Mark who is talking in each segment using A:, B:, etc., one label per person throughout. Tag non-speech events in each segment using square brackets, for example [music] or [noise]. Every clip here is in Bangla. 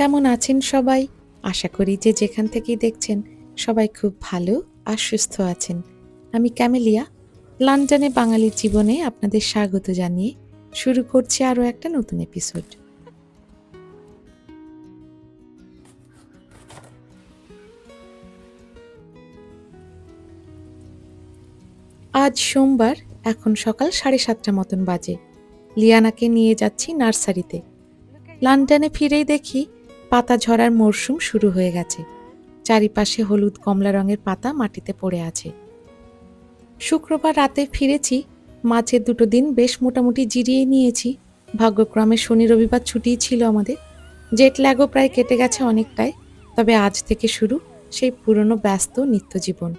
A: কেমন আছেন সবাই? আশা করি যে যেখান থেকেই দেখছেন সবাই খুব ভালো আর সুস্থ আছেন। আমি ক্যামেলিয়া। লন্ডনে বাঙালির জীবনে আপনাদের স্বাগত জানিয়ে শুরু করছি আরও একটা নতুন এপিসোড আজ সোমবার, এখন সকাল সাড়ে সাতটা মতন বাজে। লিয়ানাকে নিয়ে যাচ্ছি নার্সারিতে। লন্ডনে ফিরেই দেখি পাতা ঝরার মরশুম শুরু হয়ে গেছে। চারিপাশে হলুদ কমলা রঙের পাতা মাটিতে পড়ে আছে। শুক্রবার রাতে ফিরেছি মাঝের দুটো দিন বেশ মোটামুটি জিরিয়ে নিয়েছি। ভাগ্যক্রমে শনি রবিবার ছুটিই ছিল আমাদের। জেট ল্যাগও প্রায় কেটে গেছে অনেকটাই, তবে আজ থেকে শুরু সেই পুরনো ব্যস্ত নিত্যজীবন।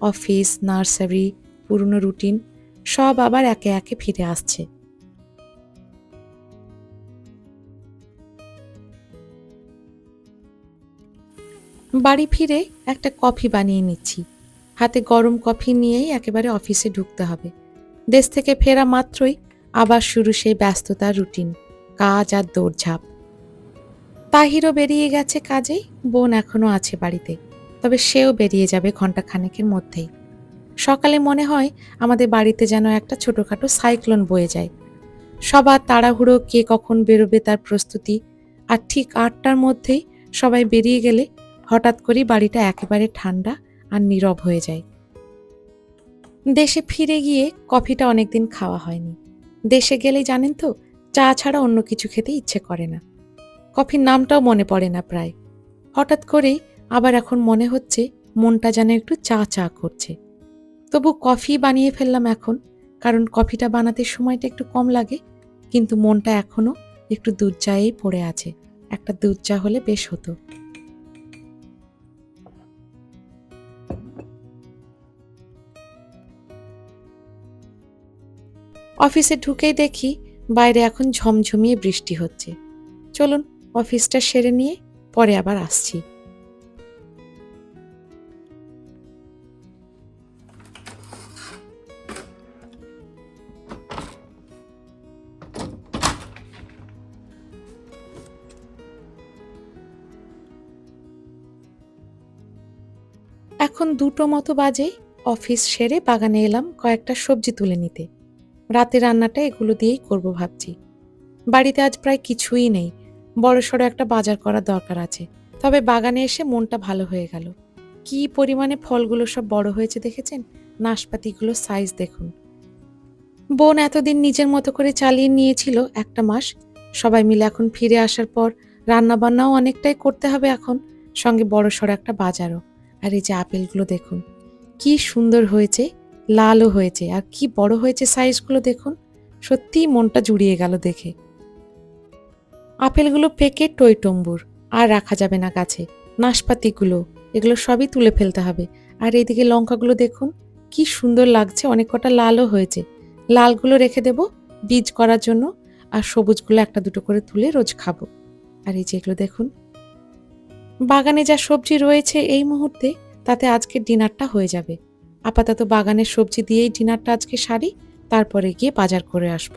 A: অফিস, নার্সারি, পুরনো রুটিন সব আবার একে একে ফিরে আসছে। বাড়ি ফিরে একটা কফি বানিয়ে নিচ্ছি। হাতে গরম কফি নিয়েই একেবারে অফিসে ঢুকতে হবে। দেশ থেকে ফেরা মাত্রই আবার শুরু সেই ব্যস্ততার রুটিন, কাজ আর দৌড়ঝাঁপ। তাহিরও বেরিয়ে গেছে কাজেই, বোন এখনও আছে বাড়িতে, তবে সেও বেরিয়ে যাবে ঘন্টাখানেকের মধ্যেই। সকালে মনে হয় আমাদের বাড়িতে যেন একটা ছোটোখাটো সাইক্লোন বয়ে যায়। সবার তাড়াহুড়ো কে কখন বেরোবে তার প্রস্তুতি, আর ঠিক আটটার মধ্যেই সবাই বেরিয়ে গেলে হঠাৎ করেই বাড়িটা একেবারে ঠান্ডা আর নীরব হয়ে যায়। দেশে ফিরে গিয়ে কফিটা অনেকদিন খাওয়া হয়নি। দেশে গেলেই জানেন তো, চা ছাড়া অন্য কিছু খেতে ইচ্ছে করে না। কফির নামটাও মনে পড়ে না প্রায়। হঠাৎ করেই আবার এখন মনে হচ্ছে মনটা যেন একটু চা চা করছে। তবু কফি বানিয়ে ফেললাম এখন, কারণ কফিটা বানাতে সময়টা একটু কম লাগে, কিন্তু মনটা এখনও একটু দুধ চায়েই পড়ে আছে। একটা দুধ চা হলে বেশ হতো। অফিসে ঢুকেই দেখি বাইরে এখন ঝমঝমিয়ে বৃষ্টি হচ্ছে। চলুন, অফিসটা সেরে নিয়ে পরে আবার আসছি। এখন দুটো মতো বাজে, অফিস সেরে বাগানে এলাম কয়েকটা সবজি তুলে নিতে। রাতে রান্নাটা এগুলো দিয়েই করব ভাবছি। বাড়িতে আজ প্রায় কিছুই নেই। বড়সড় একটা বাজার করার দরকার আছে। তবে বাগানে এসে মনটা ভালো হয়ে গেল। কি পরিমাণে ফলগুলো সব বড় হয়েছে দেখেছেন? নাশপাতিগুলো সাইজ দেখুন। বোন এতদিন নিজের মতো করে চালিয়ে নিয়েছিল একটা মাস। সবাই মিলে এখন ফিরে আসার পর রান্না বান্নাও অনেকটাই করতে হবে এখন। সঙ্গে বড়সড় একটা বাজারও। আর এই যে আপেলগুলো দেখুন। কি সুন্দর হয়েছে। লালও হয়েছে। আর কি বড় হয়েছে সাইজগুলো দেখুন। সত্যিই মনটা জুড়িয়ে গেল দেখে। আপেলগুলো পেকে টইটম্বুর আর রাখা যাবে না গাছে। নাশপাতিগুলো, এগুলো সবই তুলে ফেলতে হবে। আর এইদিকে লঙ্কাগুলো দেখুন, কি সুন্দর লাগছে। অনেক কটা লালও হয়েছে। লালগুলো রেখে দেব বীজ করার জন্য। আর সবুজগুলো একটা দুটো করে তুলে রোজ খাব। আর এই যেগুলো দেখুন। বাগানে যা সবজি রয়েছে এই মুহূর্তে, তাতে আজকের ডিনারটা হয়ে যাবে। আপাতত বাগানের সবজি দিয়েই ডিনারটা আজকে সারি, তারপরে গিয়ে বাজার করে আসব।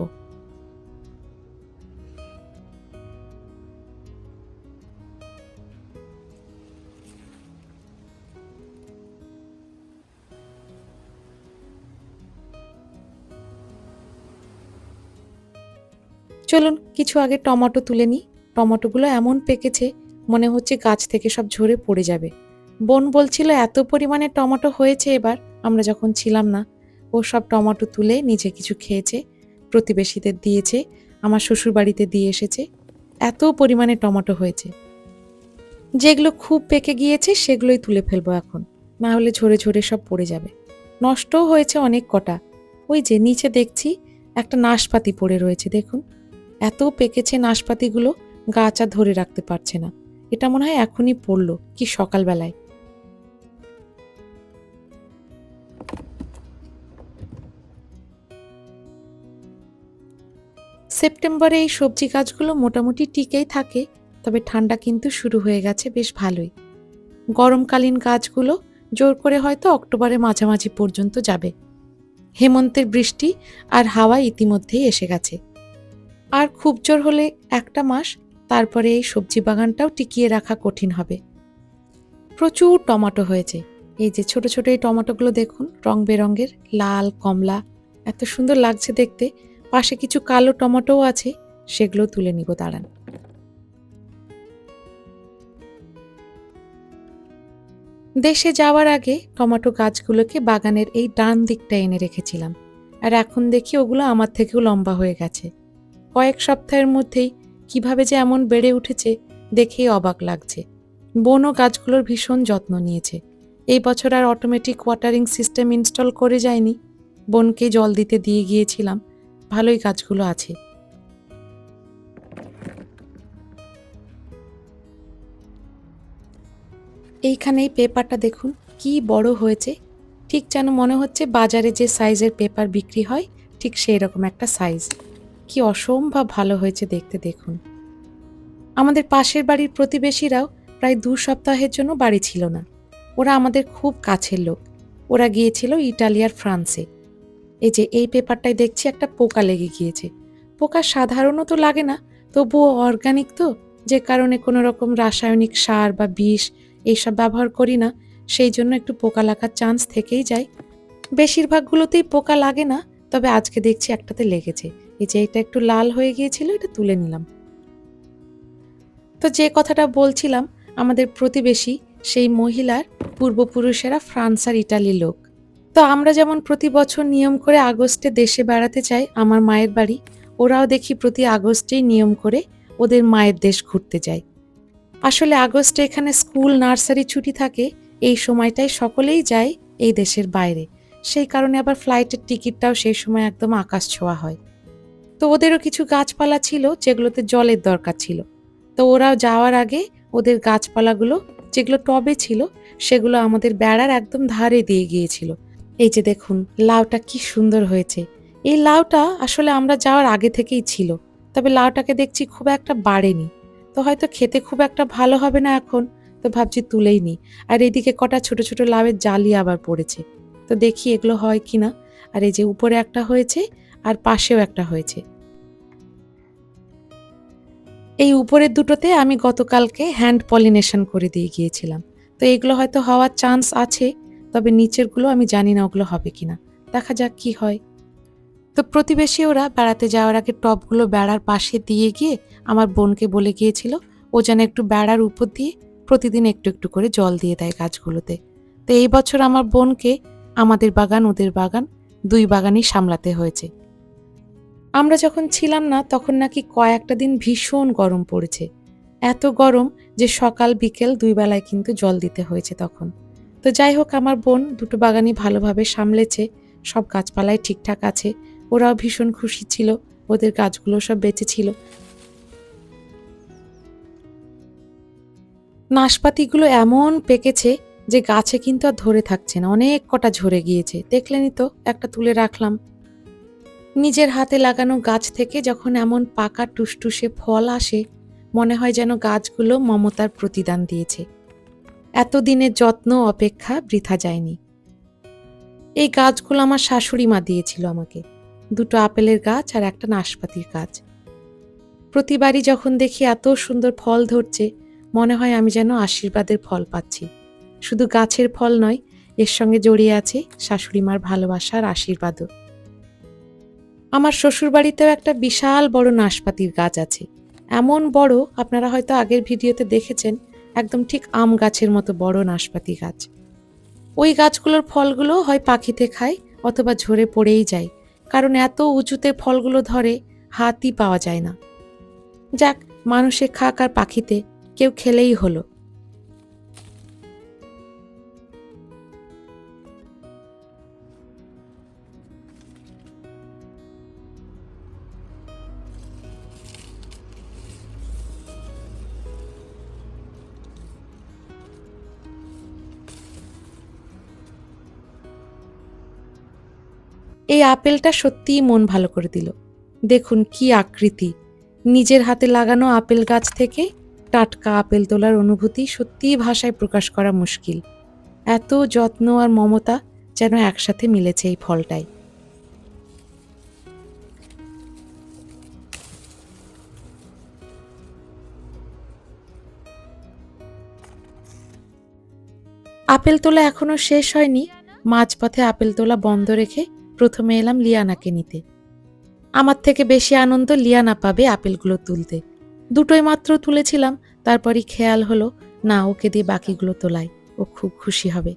A: চলুন, কিছু আগে টমেটো তুলে নিই। টমেটোগুলো এমন পেকেছে, মনে হচ্ছে গাছ থেকে সব ঝরে পড়ে যাবে। বোন বলছিল, এত পরিমাণে টমেটো হয়েছে এবার। আমরা যখন ছিলাম না, ও সব টমেটো তুলে নিজে কিছু খেয়েছে, প্রতিবেশীদের দিয়েছে, আমার শ্বশুর বাড়িতে দিয়ে এসেছে। এত পরিমাণে টমেটো হয়েছে। যেগুলো খুব পেকে গিয়েছে, সেগুলোই তুলে ফেলব এখন। না হলে ঝরে ঝরে সব পড়ে যাবে। নষ্টও হয়েছে অনেক কটা। ওই যে নিচে দেখছি, একটা নাশপাতি পড়ে রয়েছে, দেখুন। এত পেকেছে নাশপাতিগুলো গাছ আর ধরে রাখতে পারছে না। এটা মনে হয় এখনই পড়ল, কি সকালবেলায়। সেপ্টেম্বরে এই সবজি গাছগুলো মোটামুটি টিকেই থাকে, তবে ঠান্ডা কিন্তু শুরু হয়ে গেছে বেশ ভালোই। গরমকালীন গাছগুলো জোর করে হয়তো অক্টোবরের মাঝামাঝি পর্যন্ত যাবে। হেমন্তের বৃষ্টি আর হাওয়া ইতিমধ্যেই এসে গেছে। আর খুব জোর হলে একটা মাস তারপরে এই সবজি বাগানটাও টিকিয়ে রাখা কঠিন হবে। প্রচুর টমাটো হয়েছে। এই যে ছোট ছোট এই টমাটোগুলো দেখুন, রং বেরঙের, লাল, কমলা, এত সুন্দর লাগছে দেখতে। পাশে কিছু কালো টমেটোও আছে, সেগুলো তুলে নিব, দাঁড়ান। দেশে যাওয়ার আগে টমেটো গাছগুলোকে বাগানের এই ডান দিকটা এনে রেখেছিলাম। আর এখন দেখি ওগুলো আমার থেকেও লম্বা হয়ে গেছে। কয়েক সপ্তাহের মধ্যেই কীভাবে যে এমন বেড়ে উঠেছে দেখেই অবাক লাগছে। বনও গাছগুলোর ভীষণ যত্ন নিয়েছে। এই বছর আর অটোমেটিক ওয়াটারিং সিস্টেম ইনস্টল করে যায়নি বোনকে জল দিতে দিয়ে গিয়েছিলাম। ভালোই গাছগুলো আছে। এইখানে এই পেপারটা দেখুন, কি বড় হয়েছে। ঠিক যেন মনে হচ্ছে বাজারে যে সাইজের পেপার বিক্রি হয়, ঠিক সেই রকম একটা সাইজ। কি অসম্ভব ভালো হয়েছে দেখতে দেখুন। আমাদের পাশের বাড়ির প্রতিবেশীরাও প্রায় দু সপ্তাহের জন্য বাড়ি ছিল না। ওরা আমাদের খুব কাছের লোক। ওরা গিয়েছিল ইটালি আর ফ্রান্সে। এই যে, এই পেপারটাই দেখছি একটা পোকা লেগে গিয়েছে। পোকা সাধারণত লাগে না, তবুও অর্গানিক তো, যে কারণে কোনো রকম রাসায়নিক সার বা বিষ এইসব ব্যবহার করি না, সেই জন্য একটু পোকা লাগার চান্স থেকেই যায়। বেশিরভাগগুলোতেই পোকা লাগে না, তবে আজকে দেখছি একটাতে লেগেছে। এই যে, এটা একটু লাল হয়ে গিয়েছিল, এটা তুলে নিলাম। তো যে কথাটা বলছিলাম, আমাদের প্রতিবেশী, সেই মহিলার পূর্বপুরুষেরা ফ্রান্স আর ইটালির লোক। তো আমরা যেমন প্রতি বছর নিয়ম করে আগস্টে দেশে বেড়াতে চাই আমার মায়ের বাড়ি, ওরাও দেখি প্রতি আগস্টেই নিয়ম করে ওদের মায়ের দেশ ঘুরতে যায়। আসলে আগস্টে এখানে স্কুল, নার্সারি ছুটি থাকে, এই সময়টায় সকলেই যায় এই দেশের বাইরে। সেই কারণে আবার ফ্লাইটের টিকিটটাও সেই সময় একদম আকাশ ছোঁয়া হয়। তো ওদেরও কিছু গাছপালা ছিল যেগুলোতে জলের দরকার ছিল। তো ওরাও যাওয়ার আগে ওদের গাছপালাগুলো যেগুলো টবে ছিল, সেগুলো আমাদের বেড়ার একদম ধারে দিয়ে গিয়েছিল। এই যে দেখুন, লাউটা কি সুন্দর হয়েছে। এই লাউটা আসলে আমরা যাওয়ার আগে থেকেই ছিল, তবে লাউটাকে দেখছি খুব একটা বাড়েনি। তো হয়তো খেতে খুব একটা ভালো হবে না এখন, তো ভাবছি তুলেই নি আর এদিকে কটা ছোট ছোট লাউয়ের জালি আবার পড়েছে। তো দেখি এগুলো হয় কি না আর এই যে উপরে একটা হয়েছে, আর পাশেও একটা হয়েছে। এই উপরের দুটোতে আমি গতকালকে হ্যান্ড পলিনেশন করে দিয়ে গিয়েছিলাম। তো এগুলো হয়তো হওয়ার চান্স আছে। তবে নিচেরগুলো আমি জানি না ওগুলো হবে কিনা। দেখা যাক কি হয়। তো প্রতিবেশী ওরা বেড়াতে যাওয়ার আগে টবগুলো বেড়ার পাশে দিয়ে গিয়ে আমার বোনকে বলে গিয়েছিল, ও যেন একটু বেড়ার উপর দিয়ে প্রতিদিন একটু একটু করে জল দিয়ে দেয় গাছগুলোতে। তো এই বছর আমার বোনকে আমাদের বাগান, ওদের বাগান, দুই বাগানই সামলাতে হয়েছে। আমরা যখন ছিলাম না, তখন নাকি কয়েকটা দিন ভীষণ গরম পড়েছে। এত গরম যে সকাল, বিকেল দুই বেলায় কিন্তু জল দিতে হয়েছে তখন। তো যাই হোক, আমার বোন দুটো বাগানই ভালোভাবে সামলেছে। সব গাছপালায় ঠিকঠাক আছে। ওরাও ভীষণ খুশি ছিল। ওদের গাছগুলো সব বেঁচে ছিল। নাশপাতিগুলো এমন পেকেছে যে গাছে কিন্তু আর ধরে থাকছে না। অনেক কটা ঝরে গিয়েছে। দেখলেনই তো, একটা তুলে রাখলাম। নিজের হাতে লাগানো গাছ থেকে যখন এমন পাকা টুসটুসে ফল আসে, মনে হয় যেন গাছগুলো মমতার প্রতিদান দিয়েছে। এতদিনের যত্ন অপেক্ষা বৃথা যায়নি। এই গাছগুলো আমার শাশুড়ি মা দিয়েছিল আমাকে। দুটো আপেলের গাছ আর একটা নাশপাতির গাছ। প্রতিবারই যখন দেখি এত সুন্দর ফল ধরছে, মনে হয় আমি যেন আশীর্বাদের ফল পাচ্ছি। শুধু গাছের ফল নয়, এর সঙ্গে জড়িয়ে আছে শাশুড়ি মার ভালোবাসার আশীর্বাদও। আমার শ্বশুরবাড়িতেও একটা বিশাল বড় নাশপাতির গাছ আছে। এমন বড়, আপনারা হয়তো আগের ভিডিওতে দেখেছেন একদম ঠিক আম গাছের মতো বড় নাশপাতি গাছ। ওই গাছগুলোর ফলগুলো হয় পাখিতে খায় অথবা ঝরে পড়েই যায়, কারণ এত উঁচুতে ফলগুলো ধরে হাতই পাওয়া যায় না। যাক, মানুষে খাক আর পাখিতে, কেউ খেলেই হলো। এই আপেলটা সত্যিই মন ভালো করে দিল। দেখুন কি আকৃতি। নিজের হাতে লাগানো আপেল গাছ থেকে টাটকা আপেল তোলার অনুভূতি সত্যিই ভাষায় প্রকাশ করা মুশকিল। এত যত্ন আর মমতা যেন একসাথে মিলেছে এই ফলটাই। আপেল তোলা এখনও শেষ হয়নি। মাঝপথে আপেল তোলা বন্ধ রেখে প্রথমে এলাম লিয়ানাকে নিতে আমার থেকে বেশি আনন্দ লিয়ানা পাবে আপেলগুলো তুলতে দুটোই মাত্র তুলেছিলাম তারপরই খেয়াল হলো না ওকে দিয়ে বাকিগুলো তোলায় ও খুব খুশি হবে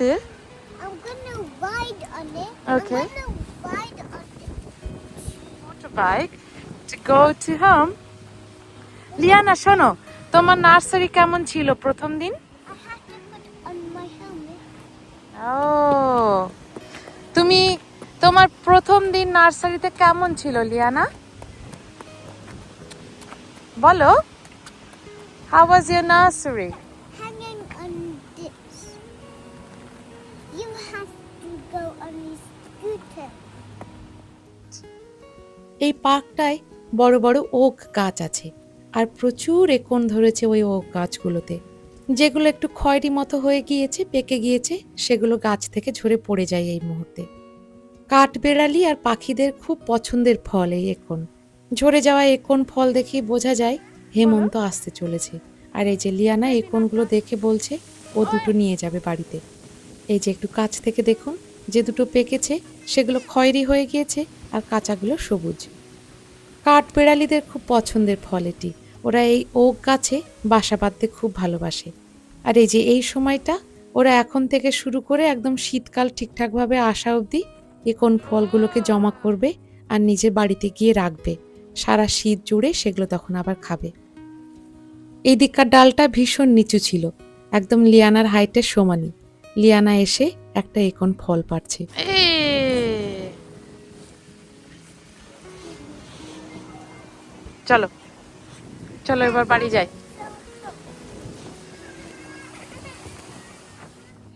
A: Okay.
B: I'm
A: going to
B: ride on it.
A: Okay. To go to home. Liana, শোনো, তোমার নার্সারি কেমন ছিল প্রথম দিন. ও, তুমি, তোমার প্রথম দিন নার্সারিতে কেমন ছিল লিয়ানা বলো হাউ ওয়াজ ইয়ার নার্সারি. এই পার্কটায় বড় বড় ওক গাছ আছে আর প্রচুর একন ধরেছে ওই ও গাছগুলোতে। যেগুলো একটু খয়েরি মতো হয়ে গিয়েছে, পেকে গিয়েছে, সেগুলো গাছ থেকে ঝরে পড়ে যায় এই মুহূর্তে। কাঠবেড়ালি আর পাখিদের খুব পছন্দের ফল এই একন। ঝরে যাওয়া একন ফল দেখে বোঝা যায়, হেমন্ত আসতে চলেছে। আর এই যে লিয়ানা একনগুলো দেখে বলছে, ও দুটো নিয়ে যাবে বাড়িতে। এই যে একটু কাছ থেকে দেখুন, যে দুটো পেকেছে, সেগুলো খয়েরি হয়ে গিয়েছে আর কাঁচাগুলো সবুজ। কাঠবেড়ালিদের খুব পছন্দের ফল এটি। ওরা এই ওক গাছে বাসা বাঁধতে খুব ভালোবাসে। আর এই যে এই সময়টা, ওরা এখন থেকে শুরু করে একদম শীতকাল ঠিকঠাকভাবে আসা অবধি এ কোন ফলগুলোকে জমা করবে আর নিজের বাড়িতে গিয়ে রাখবে। সারা শীত জুড়ে সেগুলো তখন আবার খাবে। এই দিককার ডালটা ভীষণ নিচু ছিল, একদম লিয়ানার হাইটের সমানই। লিয়ানা এসে একটা একন ফল পাচ্ছে চলো। চলো এবার বাড়ি যাই।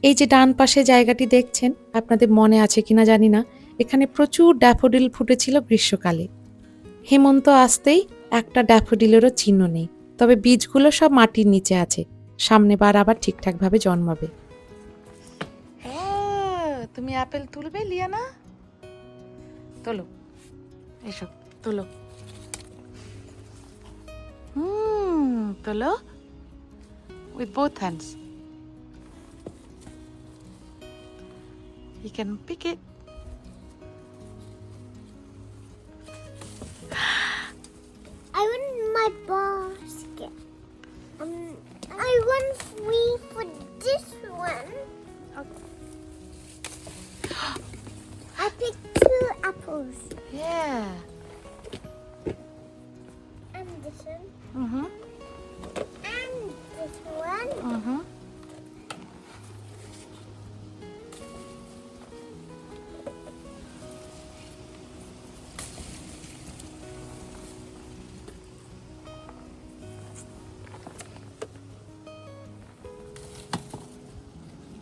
A: এই যে ডান পাশে জায়গাটি দেখছেন আপনাদের মনে আছে কিনা জানি না এখানে প্রচুর ড্যাফোডিল ফুটেছিল গ্রীষ্মকালে। হেমন্ত আসতেই একটা ড্যাফোডিলেরও চিহ্ন নেই তবে বীজগুলো সব মাটির নিচে আছে সামনে বার আবার ঠিকঠাকভাবে জন্মাবে। তুমি আপেল তুলবে লিয়ানা? তোলো এসো তোলো। Hmm, Tolo? With both hands. You can pick it.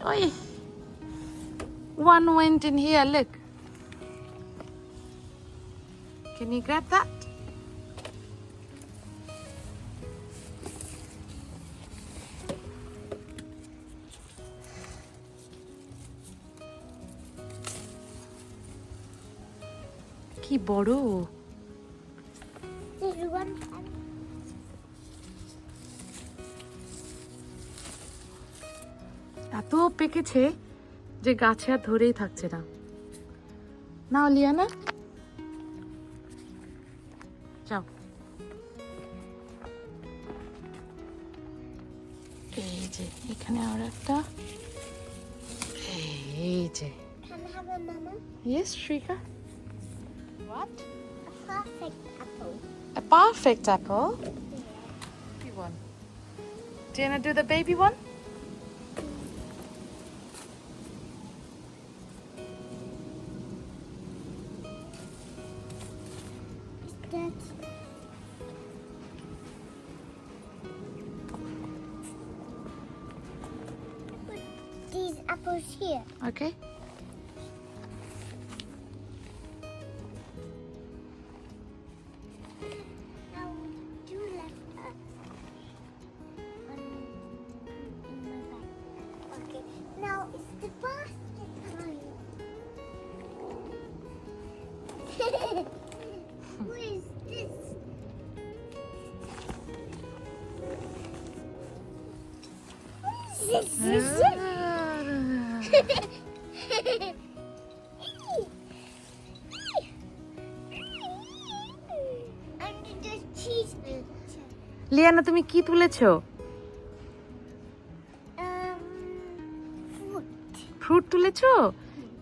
A: Oi. One went in here, look. Can you grab that? কি বড় পেকেছে যে গাছে আর ধরেই থাকছে না না নাও লিয়ানা যাও এই যে এখানে আর একটা এই যে
B: can I have a mama?
A: Yes Shrika What?
B: A perfect apple.
A: A perfect apple? Baby one. Do you want to do the baby one? [laughs] Liyana তুমি কি তুলেছো? ফ্রুট তুলেছো?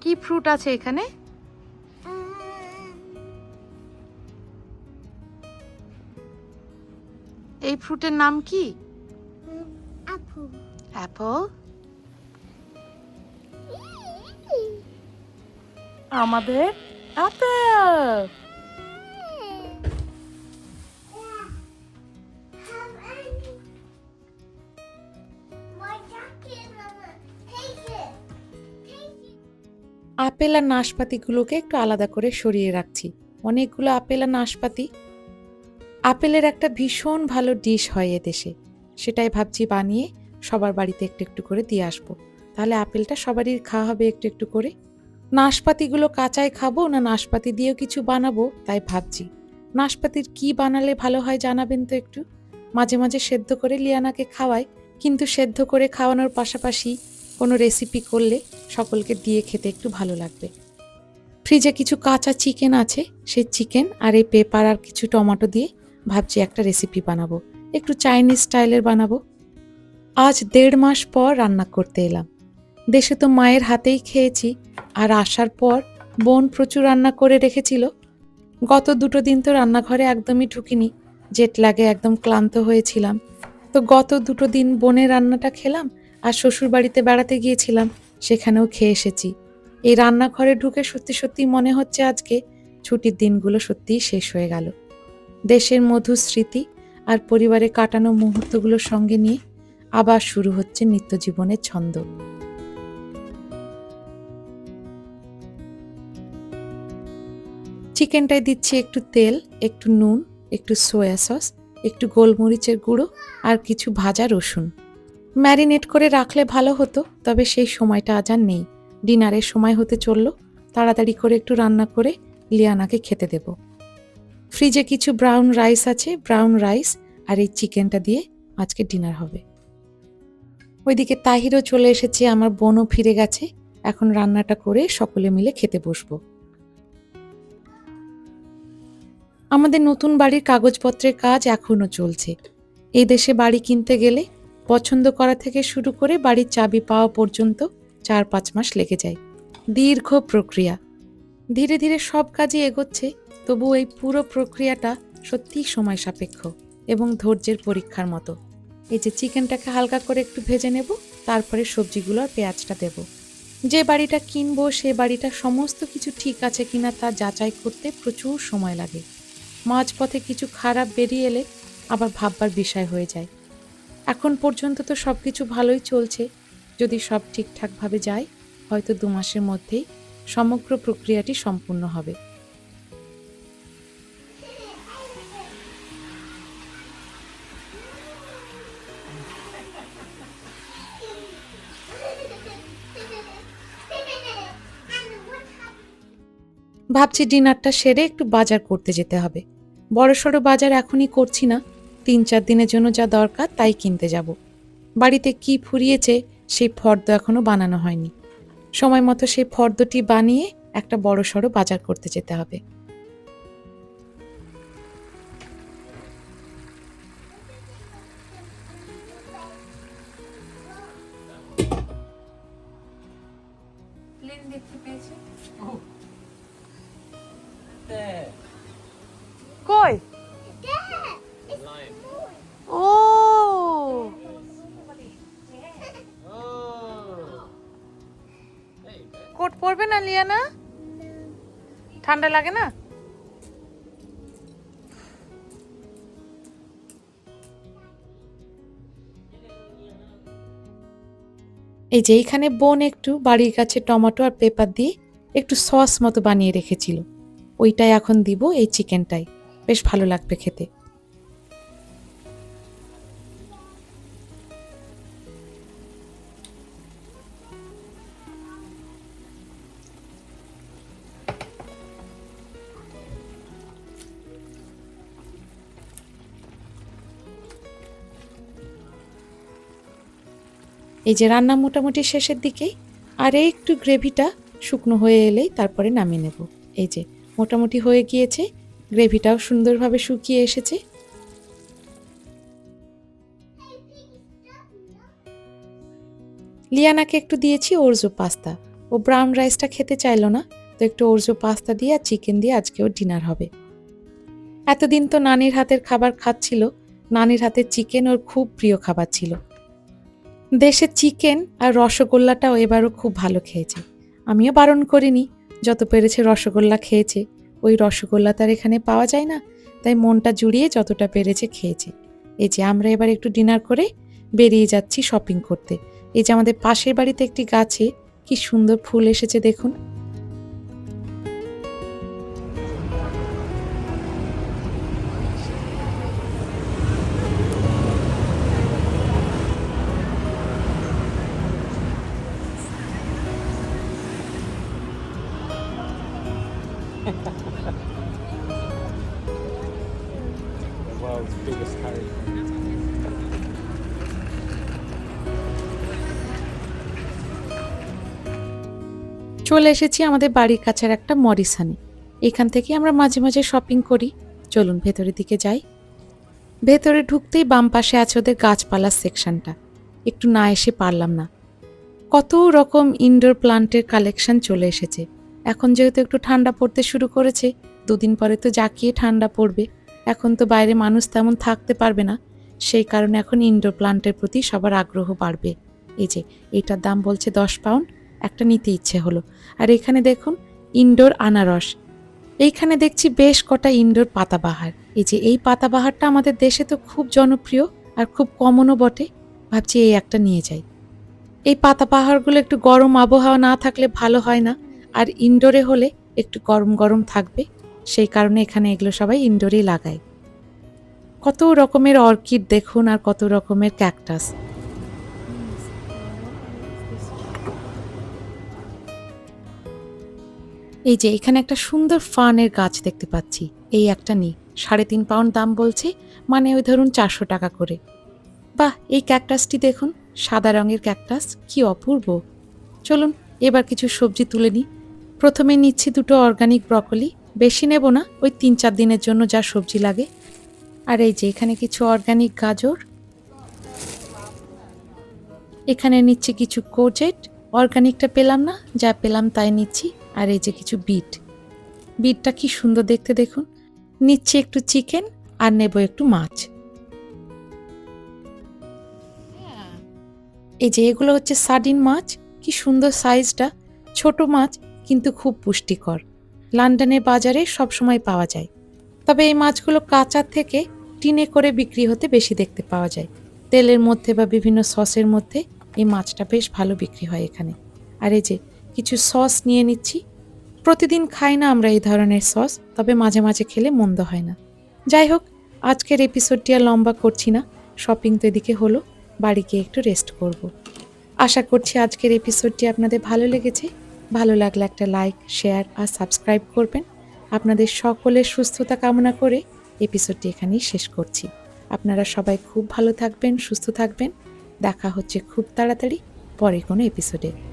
A: কি ফ্রুট আছে এখানে? ফ্রুটের নাম কি? অ্যাপল। আমাদের অ্যাপেল. আপেল আর নাশপাতিগুলোকে একটু আলাদা করে সরিয়ে রাখছি। অনেকগুলো আপেল আর নাশপাতি আপেলের একটা ভীষণ ভালো ডিশ হয় এদেশে সেটাই ভাবছি বানিয়ে সবার বাড়িতে একটু একটু করে দিয়ে আসব। তাহলে আপেলটা সবারই খাওয়া হবে একটু একটু করে। নাশপাতিগুলো কাঁচায় খাব না নাশপাতি দিয়েও কিছু বানাবো, তাই ভাবছি। নাশপাতির কি বানালে ভালো হয় জানাবেন তো একটু। মাঝে মাঝে সেদ্ধ করে লিয়ানাকে খাওয়াই, কিন্তু সেদ্ধ করে খাওয়ানোর পাশাপাশি কোনো রেসিপি করলে সকলকে দিয়ে খেতে একটু ভালো লাগবে। ফ্রিজে কিছু কাঁচা চিকেন আছে, সেই চিকেন আর এই পেপার আর কিছু টমেটো দিয়ে ভাবছি একটা রেসিপি বানাবো। একটু চাইনিজ স্টাইলের বানাবো। আজ দেড় মাস পর রান্না করতে এলাম। দেশে তো মায়ের হাতেই খেয়েছি, আর আসার পর বোন প্রচুর রান্না করে রেখেছিল। গত দুটো দিন তো রান্নাঘরে একদমই ঢুকিনি জেট লাগে একদম ক্লান্ত হয়েছিলাম। তো গত দুটো দিন বোনের রান্নাটা খেলাম, আর শ্বশুর বাড়িতে বেড়াতে গিয়েছিলাম, সেখানেও খেয়ে এসেছি। এই রান্নাঘরে ঢুকে সত্যি সত্যি মনে হচ্ছে আজকে ছুটির দিনগুলো সত্যিই শেষ হয়ে গেল। দেশের মধুর স্মৃতি আর পরিবারে কাটানো মুহূর্তগুলোর সঙ্গে নিয়ে আবার শুরু হচ্ছে নিত্য জীবনের ছন্দ। চিকেনটায় দিচ্ছি একটু তেল, একটু নুন, একটু সোয়া সস, একটু গোলমরিচের গুঁড়ো আর কিছু ভাজা রসুন। ম্যারিনেট করে রাখলে ভালো হতো, তবে সেই সময়টা আজ আর নেই। ডিনারের সময় হতে চলল, তাড়াতাড়ি করে একটু রান্না করে লিয়ানাকে খেতে দেব। ফ্রিজে কিছু ব্রাউন রাইস আছে, ব্রাউন রাইস আর এই চিকেনটা দিয়ে আজকে ডিনার হবে। ওইদিকে তাহিরও চলে এসেছে, আমার বোনও ফিরে গেছে। এখন রান্নাটা করে সকলে মিলে খেতে বসবো। আমাদের নতুন বাড়ির কাগজপত্রের কাজ এখনও চলছে। এই দেশে বাড়ি কিনতে গেলে পছন্দ করা থেকে শুরু করে বাড়ির চাবি পাওয়া পর্যন্ত চার পাঁচ মাস লেগে যায়। দীর্ঘ প্রক্রিয়া। ধীরে ধীরে সব কাজই এগোচ্ছে, তবু এই পুরো প্রক্রিয়াটা সত্যিই সময় সাপেক্ষ এবং ধৈর্যের পরীক্ষার মতো। এই যে চিকেনটাকে হালকা করে একটু ভেজে নেব, তারপরে সবজিগুলো আর পেঁয়াজটা দেব। যে বাড়িটা কিনবো, সে বাড়িটা সমস্ত কিছু ঠিক আছে কিনা তা যাচাই করতে প্রচুর সময় লাগে। মাঝপথে কিছু খারাপ বেরিয়ে এলে আবার ভাববার বিষয় হয়ে যায়। এখন পর্যন্ত তো সব কিছু ভালোই চলছে। যদি সব ঠিকঠাকভাবে যায়, হয়তো দু মাসের মধ্যেই সমগ্র প্রক্রিয়াটি সম্পূর্ণ হবে। ভাবছি ডিনারটা সেরে একটু বাজার করতে যেতে হবে। বড়সড় বাজার এখনই করছি না। তিন চার দিনের জন্য যা দরকার তাই কিনতে যাব। বাড়িতে কি ফুরিয়েছে সেই ফর্দ এখনও বানানো হয়নি। সময় মতো সেই ফর্দটি বানিয়ে একটা বড়সড় বাজার করতে যেতে হবে। কোট পরবে না, লিয়ানা? ঠান্ডা লাগে না? এই যে এইখানে বোন একটু, বাড়ির কাছে টমেটো আর পেপার দিয়ে একটু সস মতো বানিয়ে রেখেছিল। ওইটাই এখন দিব, এই চিকেনটাই। বেশ ভালো লাগবে খেতে। এই যে রান্না মোটামুটি শেষের দিকেই আর একটু গ্রেভিটা শুকনো হয়ে এলেই তারপরে নামিয়ে নেব। এই যে মোটামুটি হয়ে গিয়েছে, গ্রেভিটাও সুন্দরভাবে শুকিয়ে এসেছে। লিয়ানাকে একটু দিয়েছি ওরজো পাস্তা। ও ব্রাউন রাইসটা খেতে চাইলো না, তো একটু ওরজো পাস্তা দিয়ে আর চিকেন দিয়ে আজকেও ডিনার হবে। এতদিন তো নানির হাতের খাবার খাচ্ছিল, নানির হাতের চিকেন ওর খুব প্রিয় খাবার ছিল। দেশের চিকেন আর রসগোল্লাটাও এবারও খুব ভালো খেয়েছে। আমিও বারণ করিনি, যত পেরেছে রসগোল্লা খেয়েছে। ওই রসগোল্লা তার এখানে পাওয়া যায় না, তাই মনটা জুড়িয়ে যতটা পেরেছে খেয়েছে। এই যে আমরা এবার একটু ডিনার করে বেরিয়ে যাচ্ছি শপিং করতে। এই যে আমাদের পাশের বাড়িতে একটি গাছে, কি সুন্দর ফুল এসেছে দেখুন। চলে এসেছি আমাদের বাড়ির কাছের একটা মরিসানে। এখান থেকে আমরা মাঝে মাঝে শপিং করি। চলুন ভেতরের দিকে যাই। ভেতরে ঢুকতেই বাম পাশে আছে ওদের গাছপালার সেকশনটা। একটু না এসে পারলাম না। কত রকম ইনডোর প্লান্টের কালেকশন চলে এসেছে। এখন যেহেতু একটু ঠান্ডা পড়তে শুরু করেছে, দুদিন পরে তো জাকিয়ে ঠান্ডা পড়বে। এখন তো বাইরে মানুষ তেমন থাকতে পারবে না। সেই কারণে এখন ইনডোর প্লান্টের প্রতি সবার আগ্রহ বাড়বে। এই যে, এটার দাম বলছে দশ পাউন্ড একটা নিতে ইচ্ছে হলো। আর এখানে দেখুন, ইনডোর আনারস। এইখানে দেখছি বেশ কটা ইনডোর পাতাবাহার। এই যে এই পাতাবাহারটা আমাদের দেশে তো খুব জনপ্রিয় আর খুব কমনও বটে। ভাবছি এই একটা নিয়ে যাই। এই পাতাবাহারগুলো একটু গরম আবহাওয়া না থাকলে ভালো হয় না। আর ইনডোরে হলে একটু গরম গরম থাকবে। সেই কারণে এখানে এগুলো সবাই ইনডোরেই লাগায় কত রকমের অর্কিড দেখুন আর কত রকমের ক্যাকটাস। এই যে, এখানে একটা সুন্দর ফানের গাছ দেখতে পাচ্ছি। এই একটা নি, সাড়ে তিন পাউন্ড দাম বলছে মানে ওই ধরুন চারশো টাকা করে। বাহ, এই ক্যাকটাসটি দেখুন, সাদা রঙের ক্যাকটাস, কি অপূর্ব। চলুন, এবার কিছু সবজি তুলে নিই। প্রথমে নিচ্ছি দুটো অর্গানিক ব্রকলি। বেশি নেব না, ওই তিন চার দিনের জন্য যা সবজি লাগে। আর এই যে, এখানে কিছু অর্গানিক গাজর। এখানে নিচ্ছি কিছু কোজেট অর্গানিকটা পেলাম না, যা পেলাম তাই নিচ্ছি। আর এই যে কিছু বিট। বিটটা কি সুন্দর দেখতে দেখুন। নিচ্ছি একটু চিকেন আর নেব একটু মাছ। এই যে এগুলো হচ্ছে সার্ডিন মাছ। কি সুন্দর সাইজটা। ছোট মাছ, কিন্তু খুব পুষ্টিকর। লন্ডনের বাজারে সব সময় পাওয়া যায়। তবে এই মাছগুলো কাঁচার থেকে টিনে করে বিক্রি হতে বেশি দেখতে পাওয়া যায়। তেলের মধ্যে বা বিভিন্ন সসের মধ্যে এই মাছটা বেশ ভালো বিক্রি হয় এখানে। আর এই যে কিছু সস নিয়ে নিচ্ছি। প্রতিদিন খাই না আমরা এই ধরনের সস, তবে মাঝে মাঝে খেলে মন্দ হয় না। যাই হোক, আজকের এপিসোডটি আর লম্বা করছি না। শপিং তো এদিকে হলো, বাড়ি গিয়ে একটু রেস্ট করব। আশা করছি আজকের এপিসোডটি আপনাদের ভালো লেগেছে। ভালো লাগলে একটা লাইক, শেয়ার আর সাবস্ক্রাইব করবেন। আপনাদের সকলের সুস্থতা কামনা করে এপিসোডটি এখানেই শেষ করছি। আপনারা সবাই খুব ভালো থাকবেন, সুস্থ থাকবেন। দেখা হচ্ছে খুব তাড়াতাড়ি পরে কোনো এপিসোডে।